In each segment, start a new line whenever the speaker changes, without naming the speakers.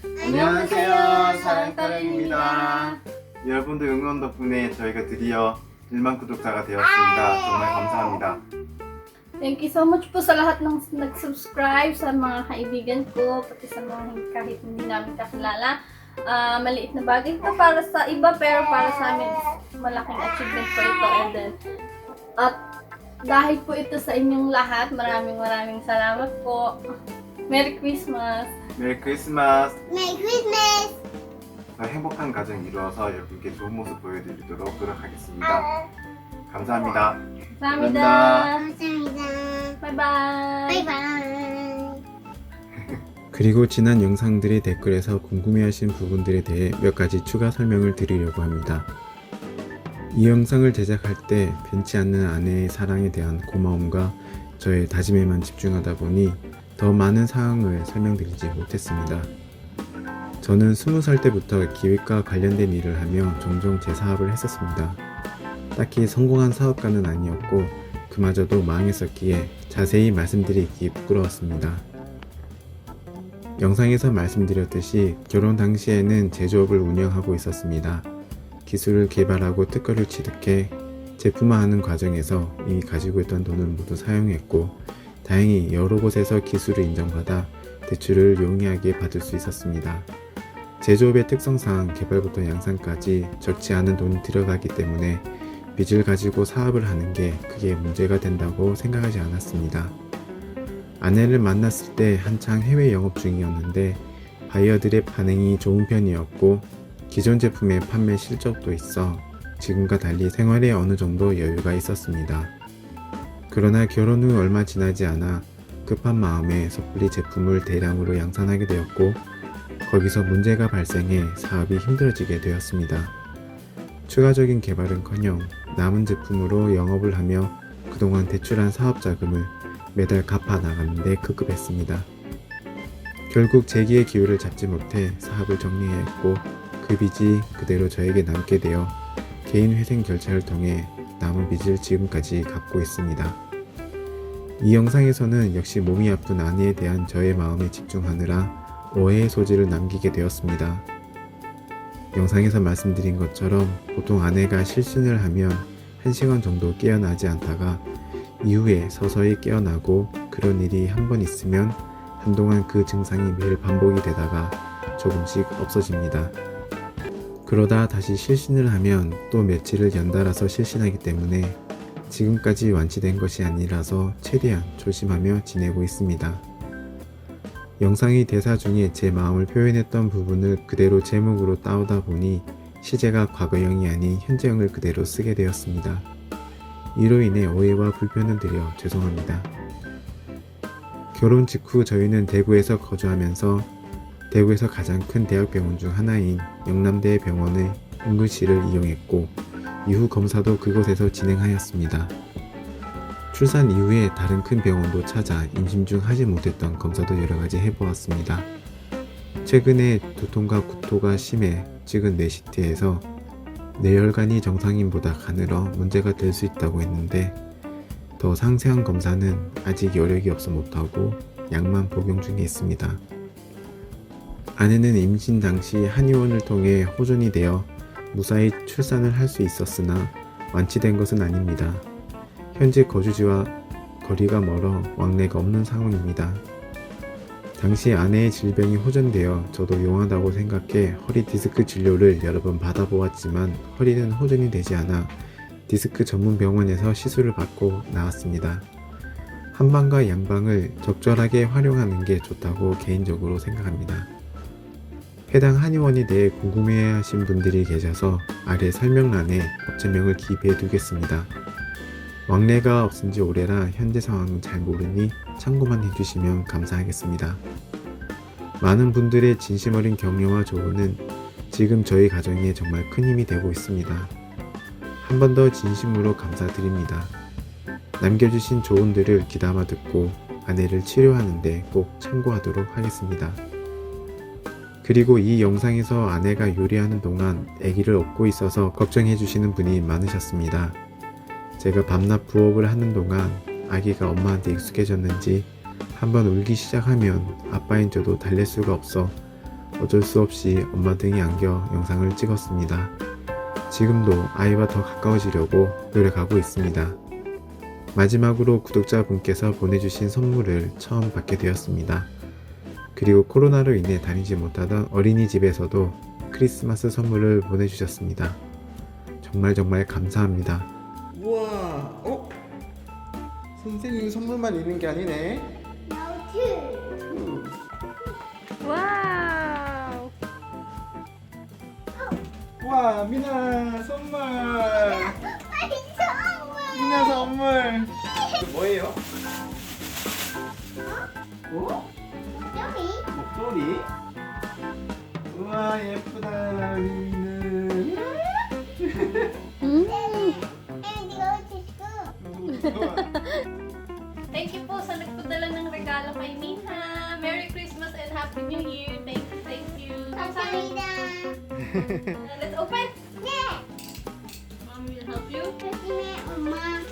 안녕하세요 사랑따랑입니다 여러분들 응원 덕분에 저희가 드디어 1만 구독자가 되었습니다 정말 감사합니다
Thank you so much po sa lahat ng nag-subscribe, sa mga kaibigan ko, pati sa mga hin- kahit hindi namin kakilala. Ah, maliit na bagay ito para sa iba, pero para sa amin, malaking achievement po ito. And then, at dahil po ito sa inyong lahat, maraming maraming salamat po. Merry Christmas!
메리 크리스마스
메리 크리스마스.
더 행복한 가정 이루어서 여러분께 좋은 모습 보여드리도록 노력하겠습니다 감사합니다
감사합니다!
감사합니다.
바이바이!
바이바이.
그리고 지난 영상들의 댓글에서 궁금해하신 부분들에 대해 몇 가지 추가 설명을 드리려고 합니다. 이 영상을 제작할 때 변치 않는 아내의 사랑에 대한 고마움과 저의 다짐에만 집중하다 보니 더 많은 사항을 설명드리지 못했습니다. 저는 20살 때부터 기획과 관련된 일을 하며 종종 제 사업을 했었습니다. 딱히 성공한 사업가는 아니었고 그마저도 망했었기에 자세히 말씀드리기 부끄러웠습니다. 영상에서 말씀드렸듯이 결혼 당시에는 제조업을 운영하고 있었습니다. 기술을 개발하고 특허를 취득해 제품화하는 과정에서 이미 가지고 있던 돈을 모두 사용했고 다행히 여러 곳에서 기술을 인정받아 대출을 용이하게 받을 수 있었습니다. 제조업의 특성상 개발부터 양산까지 적지 않은 돈이 들어가기 때문에 빚을 가지고 사업을 하는 게 크게 문제가 된다고 생각하지 않았습니다. 아내를 만났을 때 한창 해외 영업 중이었는데 바이어들의 반응이 좋은 편이었고 기존 제품의 판매 실적도 있어 지금과 달리 생활에 어느 정도 여유가 있었습니다. 그러나 결혼 후 얼마 지나지 않아 급한 마음에 섣불리 제품을 대량으로 양산하게 되었고 거기서 문제가 발생해 사업이 힘들어지게 되었습니다. 추가적인 개발은커녕 남은 제품으로 영업을 하며 그동안 대출한 사업 자금을 매달 갚아 나가는데 급급했습니다. 결국 재기의 기회를 잡지 못해 사업을 정리해야 했고 그 빚이 그대로 저에게 남게 되어 개인 회생 결제를 통해 남은 빚을 지금까지 갚고 있습니다. 이 영상에서는 역시 몸이 아픈 아내에 대한 저의 마음에 집중하느라 오해의 소지를 남기게 되었습니다. 영상에서 말씀드린 것처럼 보통 아내가 실신을 하면 1시간 정도 깨어나지 않다가 이후에 서서히 깨어나고 그런 일이 한 번 있으면 한동안 그 증상이 매일 반복이 되다가 조금씩 없어집니다. 그러다 다시 실신을 하면 또 며칠을 연달아서 실신하기 때문에 지금까지 완치된 것이 아니라서 최대한 조심하며 지내고 있습니다. 영상의 대사 중에 제 마음을 표현했던 부분을 그대로 제목으로 따오다 보니 시제가 과거형이 아닌 현재형을 그대로 쓰게 되었습니다. 이로 인해 오해와 불편을 드려 죄송합니다. 결혼 직후 저희는 대구에서 거주하면서 대구에서 가장 큰 대학병원 중 하나인 영남대 병원의 응급실을 이용했고 이후 검사도 그곳에서 진행하였습니다. 출산 이후에 다른 큰 병원도 찾아 임신 중 하지 못했던 검사도 여러 가지 해보았습니다. 최근에 두통과 구토가 심해 찍은 뇌시트에서 뇌혈관이 정상인보다 가늘어 문제가 될 수 있다고 했는데 더 상세한 검사는 아직 여력이 없어 못하고 약만 복용 중에 있습니다. 아내는 임신 당시 한의원을 통해 호전이 되어 무사히 출산을 할 수 있었으나 완치된 것은 아닙니다. 현재 거주지와 거리가 멀어 왕래가 없는 상황입니다. 당시 아내의 질병이 호전되어 저도 용하다고 생각해 허리 디스크 진료를 여러 번 받아보았지만 허리는 호전이 되지 않아 디스크 전문 병원에서 시술을 받고 나왔습니다. 한방과 양방을 적절하게 활용하는 게 좋다고 개인적으로 생각합니다. 해당 한의원에 대해 궁금해 하신 분들이 계셔서 아래 설명란에 업체명을 기입해 두겠습니다. 왕래가 없은 지 오래라 현재 상황은 잘 모르니 참고만 해주시면 감사하겠습니다. 많은 분들의 진심 어린 격려와 조언은 지금 저희 가정에 정말 큰 힘이 되고 있습니다. 한 번 더 진심으로 감사드립니다. 남겨주신 조언들을 귀담아 듣고 아내를 치료하는데 꼭 참고하도록 하겠습니다. 그리고 이 영상에서 아내가 요리하는 동안 아기를 업고 있어서 걱정해 주시는 분이 많으셨습니다. 제가 밤낮 부업을 하는 동안 아기가 엄마한테 익숙해졌는지 한번 울기 시작하면 아빠인 저도 달랠 수가 없어 어쩔 수 없이 엄마 등에 안겨 영상을 찍었습니다. 지금도 아이와 더 가까워지려고 노력하고 있습니다. 마지막으로 구독자분께서 보내주신 선물을 처음 받게 되었습니다. 그리고 코로나로 인해 다니지 못하던 어린이집에서도 크리스마스 선물을 보내주셨습니다. 정말 정말 감사합니다.
우와, 어? 선생님 선물만 있는 게 아니네.
와우.
와, 미나 선물. 미나 선물. 뭐예요? 어?
여기.
목도리? 우와, 예쁘다, 미는.
음.
And go to school.
Thank you po sa nagpadala ng regalo kay Mina. Merry Christmas and Happy New Year. Thank you, thank you.
감사합니다.
Uh, let's open.
네.
Mommy will help you.
조심해 엄마.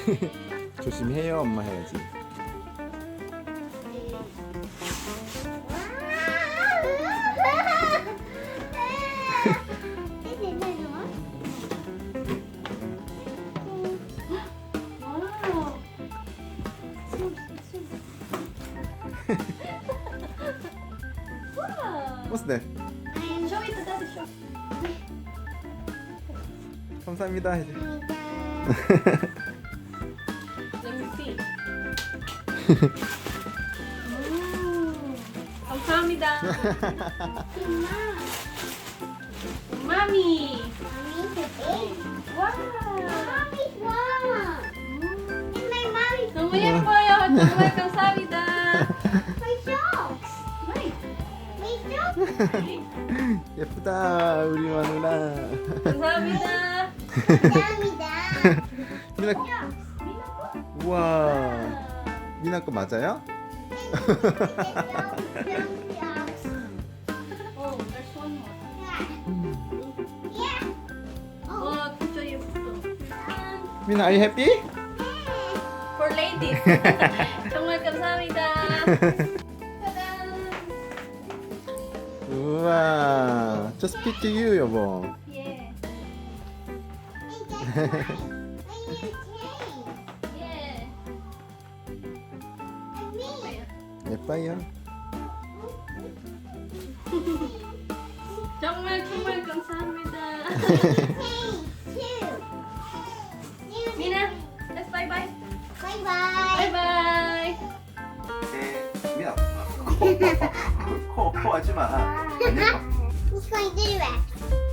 조심해요, 엄마 해야지.
wow.
What's that?
Show it to daddy, show.
감사합니다. 해야지.
Let me see. Mm. 감사합니다. Mommy. Wow. 너무 예뻐요. 정말 감사합니다.
예쁘다, 우리 마누라.
감사합니다.
미나, 우와. 미나 거 맞아요?
Oh. Oh, picture you photo.
미나, are you happy?
For ladies. 정말 감사합니다. 짜잔.
우와. Just fit to you, 여보.
예. 예.
예뻐요.
정말 정말 감사합니다. 미나, let's bye bye.
Bye bye.
Bye bye.
미나. 코, 코, 코 하지 마. 안 예뻐.
He's going to do it.